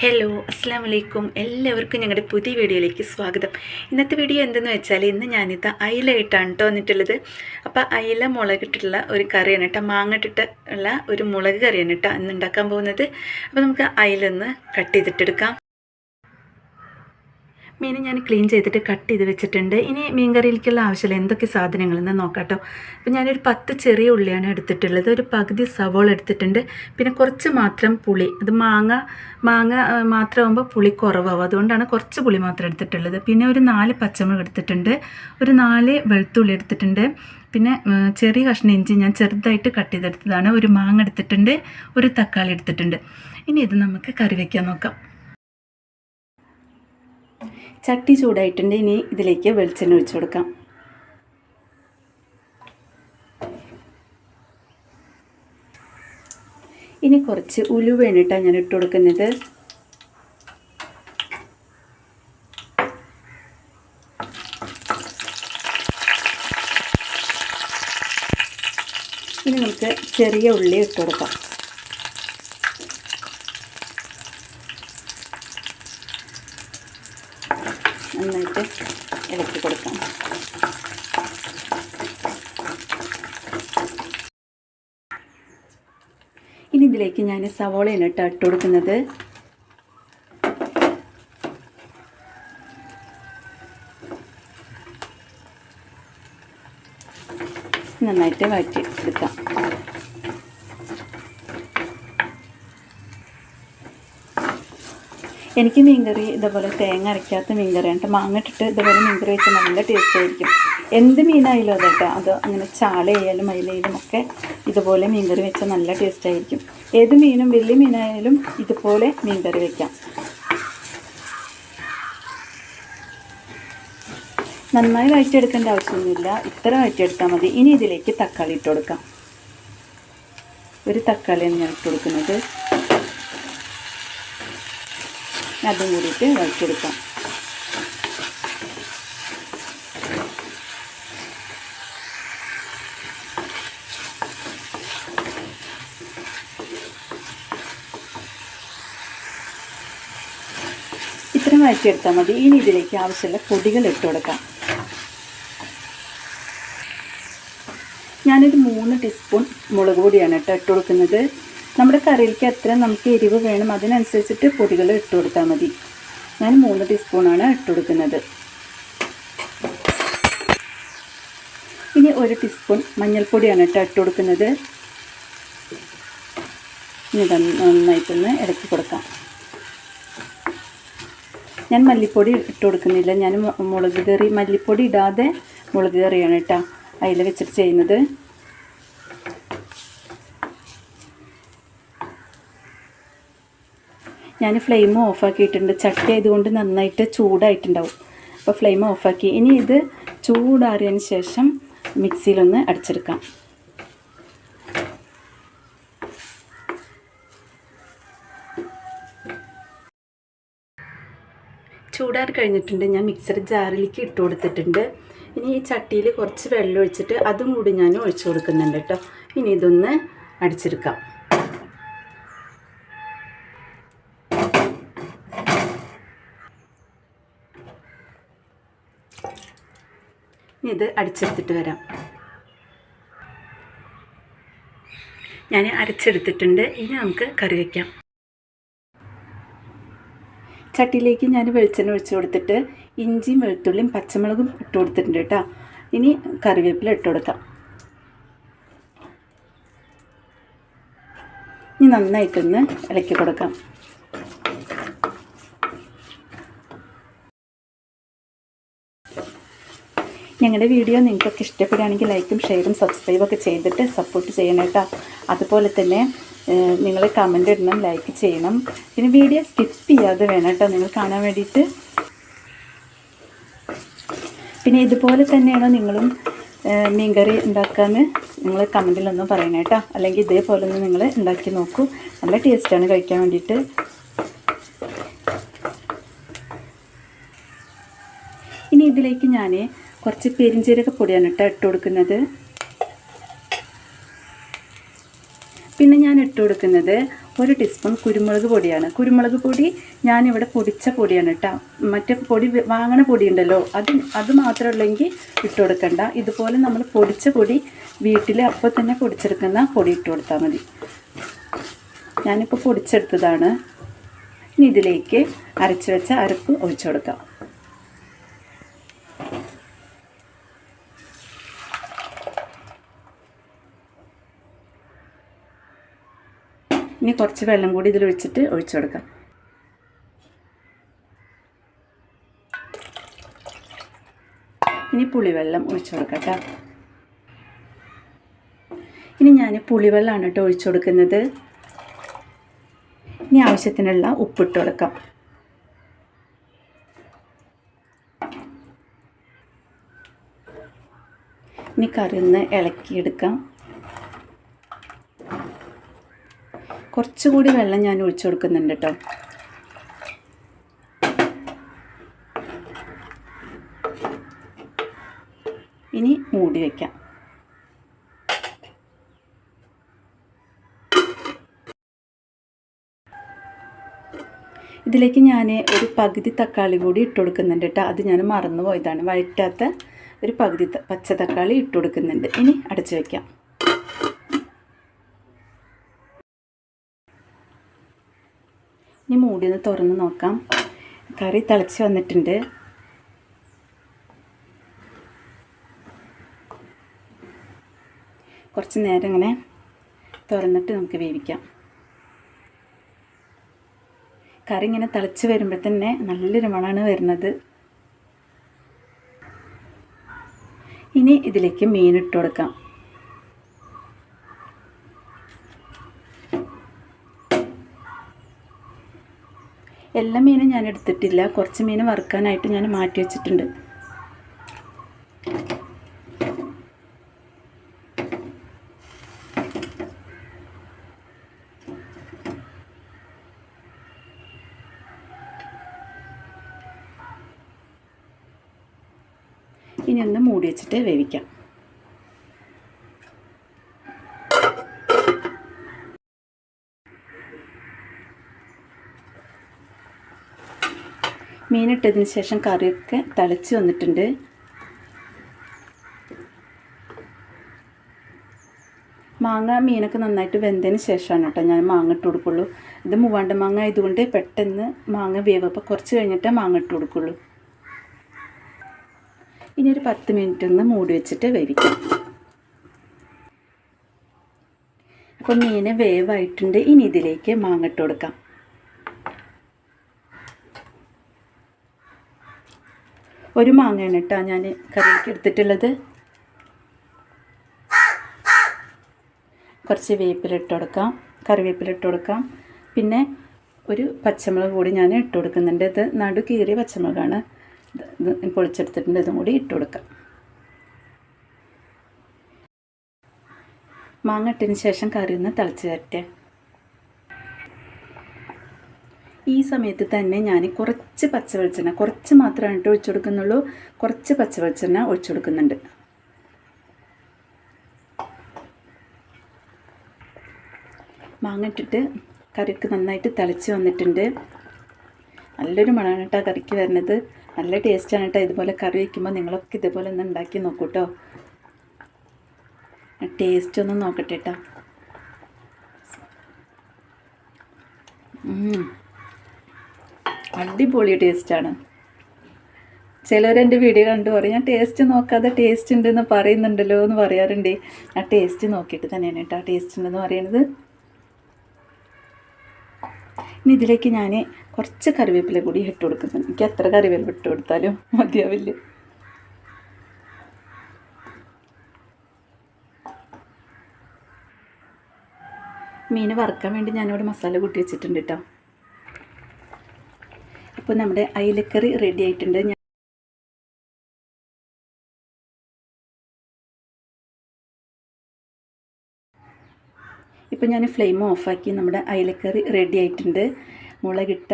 Hello അസ്സാം വലൈക്കും എല്ലാവർക്കും ഞങ്ങളുടെ പുതിയ വീഡിയോയിലേക്ക് സ്വാഗതം. ഇന്നത്തെ വീഡിയോ എന്തെന്ന് വെച്ചാൽ ഇന്ന് ഞാനിത് അയിലയിട്ടാണ് കേട്ടോ വന്നിട്ടുള്ളത്. അപ്പോൾ അയില മുളകിട്ടുള്ള ഒരു കറിയാണ് കേട്ടോ മാങ്ങട്ടിട്ട് ഉള്ള ഒരു മുളക് കറിയാണ് കേട്ടോ ഇന്ന് ഉണ്ടാക്കാൻ പോകുന്നത്. അപ്പോൾ നമുക്ക് അയിലൊന്ന് കട്ട് ചെയ്തിട്ടെടുക്കാം. മീൻ ഞാൻ ക്ലീൻ ചെയ്തിട്ട് കട്ട് ചെയ്ത് വെച്ചിട്ടുണ്ട്. ഇനി മീൻ കറിയിലേക്കുള്ള ആവശ്യമില്ല എന്തൊക്കെ സാധനങ്ങളെന്ന് നോക്കാട്ടോ. കേട്ടോ അപ്പോൾ ഞാനൊരു പത്ത് ചെറിയ ഉള്ളിയാണ് എടുത്തിട്ടുള്ളത്. ഒരു പകുതി സവോള എടുത്തിട്ടുണ്ട്. പിന്നെ കുറച്ച് മാത്രം പുളി. അത് മാങ്ങ മാങ്ങ മാത്രമാകുമ്പോൾ പുളി കുറവാകും അതുകൊണ്ടാണ് കുറച്ച് പുളി മാത്രം എടുത്തിട്ടുള്ളത്. പിന്നെ ഒരു നാല് പച്ചമുളക് എടുത്തിട്ടുണ്ട്. ഒരു നാല് വെളുത്തുള്ളി എടുത്തിട്ടുണ്ട്. പിന്നെ ചെറിയ കഷ്ണ ഇഞ്ചി ഞാൻ ചെറുതായിട്ട് കട്ട് ചെയ്തെടുത്തതാണ്. ഒരു മാങ്ങ എടുത്തിട്ടുണ്ട്. ഒരു തക്കാളി എടുത്തിട്ടുണ്ട്. ഇനി ഇത് നമുക്ക് കറി വയ്ക്കാൻ നോക്കാം. ചട്ടി ചൂടായിട്ടുണ്ട്. ഇനി ഇതിലേക്ക് വെളിച്ചെണ്ണ ഒഴിച്ചു കൊടുക്കാം. ഇനി കുറച്ച് ഉലുവയാണ് കേട്ടോ ഞാൻ ഇട്ട് കൊടുക്കുന്നത്. ഇനി നമുക്ക് ചെറിയ ഉള്ളി ഇട്ട് കൊടുക്കാം. നന്നായിട്ട് ഇളക്കി കൊടുക്കാം. ഇനി ഇതിലേക്ക് ഞാൻ സവോളയാണ് കേട്ടോ ഇട്ട് കൊടുക്കുന്നത്. നന്നായിട്ട് വഴറ്റി എടുക്കാം. എനിക്ക് മീൻകറി ഇതേപോലെ തേങ്ങ അരയ്ക്കാത്ത മീൻകറി കേട്ടോ മാങ്ങ ഇട്ടിട്ട് ഇതേപോലെ മീൻകറി വെച്ചാൽ നല്ല ടേസ്റ്റ് ആയിരിക്കും. എന്ത് മീനായാലും അത് കേട്ടോ. അത് അങ്ങനെ ചാളയായാലും അയിലയായാലും ഒക്കെ ഇതുപോലെ മീൻകറി വെച്ചാൽ നല്ല ടേസ്റ്റ് ആയിരിക്കും. ഏത് മീനും വലിയ മീനായാലും ഇതുപോലെ മീൻകറി വെക്കാം. നന്നായി വഴറ്റിയെടുക്കേണ്ട ആവശ്യമൊന്നുമില്ല. ഇത്ര വഴറ്റിയെടുത്താൽ മതി. ഇനി ഇതിലേക്ക് തക്കാളി ഇട്ട് കൊടുക്കാം. ഒരു തക്കാളിയാണ് ഞാൻ ഇട്ട് കൊടുക്കുന്നത്. അതും കൂടിയിട്ട് വഴറ്റിയെടുക്കാം ഇത്രയും വഴറ്റിയെടുത്താൽ മതി. ഇനി ഇതിലേക്ക് ആവശ്യമുള്ള പൊടികൾ ഇട്ട് കൊടുക്കാം. ഞാനൊരു മൂന്ന് ടീസ്പൂൺ മുളക് പൊടിയാണ് കേട്ടോ ഇട്ട് കൊടുക്കുന്നത്. നമ്മുടെ കറിയിലേക്ക് എത്ര നമുക്ക് എരിവ് വേണം അതിനനുസരിച്ചിട്ട് പൊടികൾ ഇട്ട് കൊടുത്താൽ മതി. ഞാൻ മൂന്ന് ടീസ്പൂണാണ് ഇട്ട് കൊടുക്കുന്നത്. ഇനി ഒരു ടീസ്പൂൺ മഞ്ഞൾപ്പൊടിയാണ് കേട്ടോ ഇട്ട് കൊടുക്കുന്നത്. ഇനി നന്നായിട്ടൊന്ന് ഇടക്കി കൊടുക്കാം. ഞാൻ മല്ലിപ്പൊടി ഇട്ട് കൊടുക്കുന്നില്ല. ഞാൻ മുളക് കറി മല്ലിപ്പൊടി ഇടാതെ മുളക് കറിയാണ് കേട്ടോ അതിൽ വെച്ചിട്ട് ചെയ്യുന്നത്. ഞാൻ ഫ്ലെയിം ഓഫാക്കിയിട്ടുണ്ട് ചട്ടി ആയതുകൊണ്ട് നന്നായിട്ട് ചൂടായിട്ടുണ്ടാവും. അപ്പോൾ ഫ്ലെയിം ഓഫാക്കി ഇനി ഇത് ചൂടാറിയതിന് ശേഷം മിക്സിയിലൊന്ന് അടിച്ചെടുക്കാം. ചൂടാറി കഴിഞ്ഞിട്ടുണ്ട്. ഞാൻ മിക്സർ ജാറിലേക്ക് ഇട്ട് കൊടുത്തിട്ടുണ്ട്. ഇനി ഈ ചട്ടിയിൽ കുറച്ച് വെള്ളം ഒഴിച്ചിട്ട് അതും കൂടി ഞാൻ ഒഴിച്ചു കൊടുക്കുന്നുണ്ട് കേട്ടോ. ഇനി ഇതൊന്ന് അടിച്ചെടുക്കാം. ഇത് അടിച്ചെടുത്തിട്ട് വരാം. ഞാൻ അരച്ചെടുത്തിട്ടുണ്ട്. ഇനി നമുക്ക് കറി വയ്ക്കാം ചട്ടിയിലേക്ക് ഞാൻ വെളിച്ചെണ്ണ ഒഴിച്ചു കൊടുത്തിട്ട് ഇഞ്ചിയും വെളുത്തുള്ളിയും പച്ചമുളകും ഇട്ട് കൊടുത്തിട്ടുണ്ട് കേട്ടോ. ഇനി കറിവേപ്പില ഇട്ട് കൊടുക്കാം. ഇനി നന്നായിട്ടൊന്ന് ഇളക്കി കൊടുക്കാം. ഞങ്ങളുടെ വീഡിയോ നിങ്ങൾക്കൊക്കെ ഇഷ്ടപ്പെടുകയാണെങ്കിൽ ലൈക്കും ഷെയറും സബ്സ്ക്രൈബും ഒക്കെ ചെയ്തിട്ട് സപ്പോർട്ട് ചെയ്യണം കേട്ടോ. അതുപോലെ തന്നെ നിങ്ങൾ കമന്റ് ഇടണം ലൈക്ക് ചെയ്യണം. പിന്നെ വീഡിയോ സ്കിപ്പ് ചെയ്യാതെ വേണം കേട്ടോ നിങ്ങൾ കാണാൻ വേണ്ടിയിട്ട്. പിന്നെ ഇതുപോലെ തന്നെയാണോ നിങ്ങളും മീൻകറി ഉണ്ടാക്കാമെന്ന് നിങ്ങൾ കമന്റിലൊന്ന് പറയണം കേട്ടോ. അല്ലെങ്കിൽ ഇതേപോലെ ഒന്ന് നിങ്ങൾ ഉണ്ടാക്കി നോക്കൂ. നല്ല ടേസ്റ്റാണ് കഴിക്കാൻ വേണ്ടിയിട്ട്. ഇനി ഇതിലേക്ക് ഞാൻ കുറച്ച് പെരിഞ്ചീരക പൊടിയാണ് കേട്ടോ ഇട്ട് കൊടുക്കുന്നത്. പിന്നെ ഞാൻ ഇട്ട് കൊടുക്കുന്നത് ഒരു ടീസ്പൂൺ കുരുമുളക് പൊടിയാണ്. കുരുമുളക് പൊടി ഞാനിവിടെ പൊടിച്ച പൊടിയാണ് കേട്ടോ. മറ്റേ പൊടി വാങ്ങണ പൊടി ഉണ്ടല്ലോ അത് അത് മാത്രമേ ഇട്ട് കൊടുക്കണ്ട. ഇതുപോലെ നമ്മൾ പൊടിച്ച പൊടി വീട്ടിൽ അപ്പോൾ തന്നെ പൊടിച്ചെടുക്കുന്ന പൊടി ഇട്ട് കൊടുത്താൽ മതി. ഞാനിപ്പോൾ പൊടിച്ചെടുത്തതാണ്. ഇനി ഇതിലേക്ക് അരച്ച് വെച്ച അരപ്പ് ഒഴിച്ചു കൊടുക്കാം. ഇനി കുറച്ച് വെള്ളം കൂടി ഇതിലൊഴിച്ചിട്ട് ഒഴിച്ചു കൊടുക്കാം. ഇനി പുളിവെള്ളം ഒഴിച്ചു കൊടുക്കാം ഇനി ഞാൻ പുളിവെള്ളമാണ് കേട്ടോ ഒഴിച്ചു കൊടുക്കുന്നത്. ഇനി ആവശ്യത്തിനുള്ള ഉപ്പിട്ട് കൊടുക്കാം. ഇനി കറി ഇളക്കിയെടുക്കാം. കുറച്ചുകൂടി വെള്ളം ഞാൻ ഒഴിച്ചു കൊടുക്കുന്നുണ്ട് കേട്ടോ. ഇനി മൂടി വയ്ക്കാം ഇതിലേക്ക് ഞാൻ ഒരു പകുതി തക്കാളി കൂടി ഇട്ട് കൊടുക്കുന്നുണ്ട് കേട്ടോ. അത് ഞാൻ മറന്നു പോയതാണ് വഴറ്റാത്ത ഒരു പകുതി പച്ച തക്കാളി ഇട്ട് കൊടുക്കുന്നുണ്ട്. ഇനി അടച്ചു വയ്ക്കാം ഇനി മൂടി ഒന്ന് തുറന്ന് നോക്കാം. കറി തിളച്ച് വന്നിട്ടുണ്ട്. കുറച്ച് നേരം ഇങ്ങനെ തുറന്നിട്ട് നമുക്ക് വേവിക്കാം. കറി ഇങ്ങനെ തിളച്ച് വരുമ്പോൾ തന്നെ നല്ലൊരു മണമാണ് വരുന്നത്. ഇനി ഇതിലേക്ക് മീൻ ഇട്ട് കൊടുക്കാം. എല്ലാ മീനും ഞാൻ എടുത്തിട്ടില്ല. കുറച്ച് മീൻ വറുക്കാനായിട്ട് ഞാൻ മാറ്റി വെച്ചിട്ടുണ്ട്. ഇനി ഒന്ന് മൂടി വെച്ചിട്ട് വേവിക്കാം. മീനിട്ടതിന് ശേഷം കറിയൊക്കെ തിളച്ച് വന്നിട്ടുണ്ട്. മാങ്ങ മീനൊക്കെ നന്നായിട്ട് വെന്തതിന് ശേഷമാണ് കേട്ടോ ഞാൻ മാങ്ങ ഇട്ട് കൊടുക്കുള്ളൂ. ഇത് മൂവാണ്ട മാങ്ങ ആയതുകൊണ്ട് പെട്ടെന്ന് മാങ്ങ വേവ് അപ്പോൾ കുറച്ച് കഴിഞ്ഞിട്ടേ മാങ്ങ ഇട്ട് കൊടുക്കുള്ളൂ. ഇനി ഒരു പത്ത് മിനിറ്റ് ഒന്ന് മൂടി വെച്ചിട്ട് വേവിക്കാം. അപ്പോൾ മീൻ വേവായിട്ടുണ്ട്. ഇനി ഇതിലേക്ക് മാങ്ങ ഇട്ട് കൊടുക്കാം. ഒരു മാങ്ങയാണ് കേട്ടോ ഞാൻ കറിയിലേക്ക് എടുത്തിട്ടുള്ളത്. കുറച്ച് വേപ്പിലിട്ട് കൊടുക്കാം. കറിവേപ്പിലിട്ട് കൊടുക്കാം. പിന്നെ ഒരു പച്ചമുളക് കൂടി ഞാൻ ഇട്ട് കൊടുക്കുന്നുണ്ട്. ഇത് നടു കീറിയ പച്ചമുളകാണ്. ഇത് പൊളിച്ചെടുത്തിട്ടുണ്ട്. ഇതും കൂടി ഇട്ട് കൊടുക്കാം. മാങ്ങ ഇട്ടതിന് ശേഷം കറി ഒന്ന് തിളച്ച് തരട്ടെ ഈ സമയത്ത് തന്നെ ഞാൻ കുറച്ച് പച്ച വെളിച്ചെണ്ണ കുറച്ച് മാത്രമാണ് കേട്ടോ ഒഴിച്ചു കൊടുക്കുന്നുള്ളൂ കുറച്ച് പച്ച വെളിച്ചെണ്ണ ഒഴിച്ചു കൊടുക്കുന്നുണ്ട് മാങ്ങ ഇട്ടിട്ട് കറിക്ക് നന്നായിട്ട് തിളച്ച് വന്നിട്ടുണ്ട്. നല്ലൊരു മണമാണ് കേട്ടോ കറിക്ക് വരുന്നത്. നല്ല ടേസ്റ്റാണ് കേട്ടോ ഇതുപോലെ കറി വയ്ക്കുമ്പോൾ നിങ്ങളൊക്കെ ഇതുപോലെ ഒന്ന് ഉണ്ടാക്കി നോക്കൂ കേട്ടോ ടേസ്റ്റ് ഒന്ന് നോക്കട്ടെ കേട്ടോ. അടിപൊളി ടേസ്റ്റാണ്. ചിലരെന്റെ വീഡിയോ കണ്ടു പറയും ഞാൻ ടേസ്റ്റ് നോക്കാതെ ടേസ്റ്റ് ഉണ്ടെന്ന് പറയുന്നുണ്ടല്ലോ എന്ന് പറയാറുണ്ട്. ആ ടേസ്റ്റ് നോക്കിയിട്ട് തന്നെയാണ് കേട്ടോ ആ ടേസ്റ്റ് ഉണ്ടെന്ന് പറയുന്നത് ഇനി ഇതിലേക്ക് ഞാൻ കുറച്ച് കറിവേപ്പില കൂടി ഇട്ട് കൊടുക്കുന്നുണ്ട് എനിക്ക് എത്ര കറിവേപ്പില ഇട്ട് കൊടുത്താലും മതിയാവില്ല. മീൻ വറുക്കാൻ വേണ്ടി ഞാനിവിടെ മസാല കൂട്ടി വെച്ചിട്ടുണ്ട് കേട്ടോ. അപ്പോൾ നമ്മുടെ അയിലക്കറി റെഡി ആയിട്ടുണ്ട്. ഞാൻ ഇപ്പം ഞാൻ ഫ്ലെയിം ഓഫാക്കി നമ്മുടെ അയിലക്കറി റെഡി ആയിട്ടുണ്ട്. മുളകിട്ട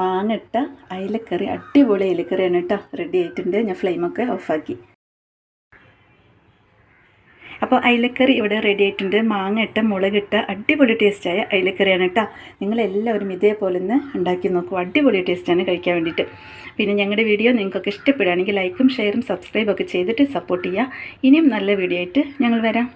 മാങ്ങ ഇട്ട അയിലക്കറി അടിപൊളി അയിലക്കറിയാണ് കേട്ടോ റെഡി ആയിട്ടുണ്ട്. ഞാൻ ഫ്ലെയിമൊക്കെ ഓഫാക്കി അപ്പോൾ അയിലക്കറി ഇവിടെ റെഡി ആയിട്ടുണ്ട്. മാങ്ങ ഇട്ട മുളകിട്ട അടിപൊളി ടേസ്റ്റായ അയിലക്കറിയാണ് കേട്ടോ. നിങ്ങളെല്ലാവരും ഇതേപോലെ ഒന്ന് ഉണ്ടാക്കി നോക്കും. അടിപൊളി ടേസ്റ്റാണ് കഴിക്കാൻ വേണ്ടിയിട്ട്. പിന്നെ ഞങ്ങളുടെ വീഡിയോ നിങ്ങൾക്കൊക്കെ ഇഷ്ടപ്പെടുകയാണെങ്കിൽ ലൈക്കും ഷെയറും സബ്സ്ക്രൈബൊക്കെ ചെയ്തിട്ട് സപ്പോർട്ട് ചെയ്യുക. ഇനിയും നല്ല വീഡിയോ ആയിട്ട് ഞങ്ങൾ വരാം.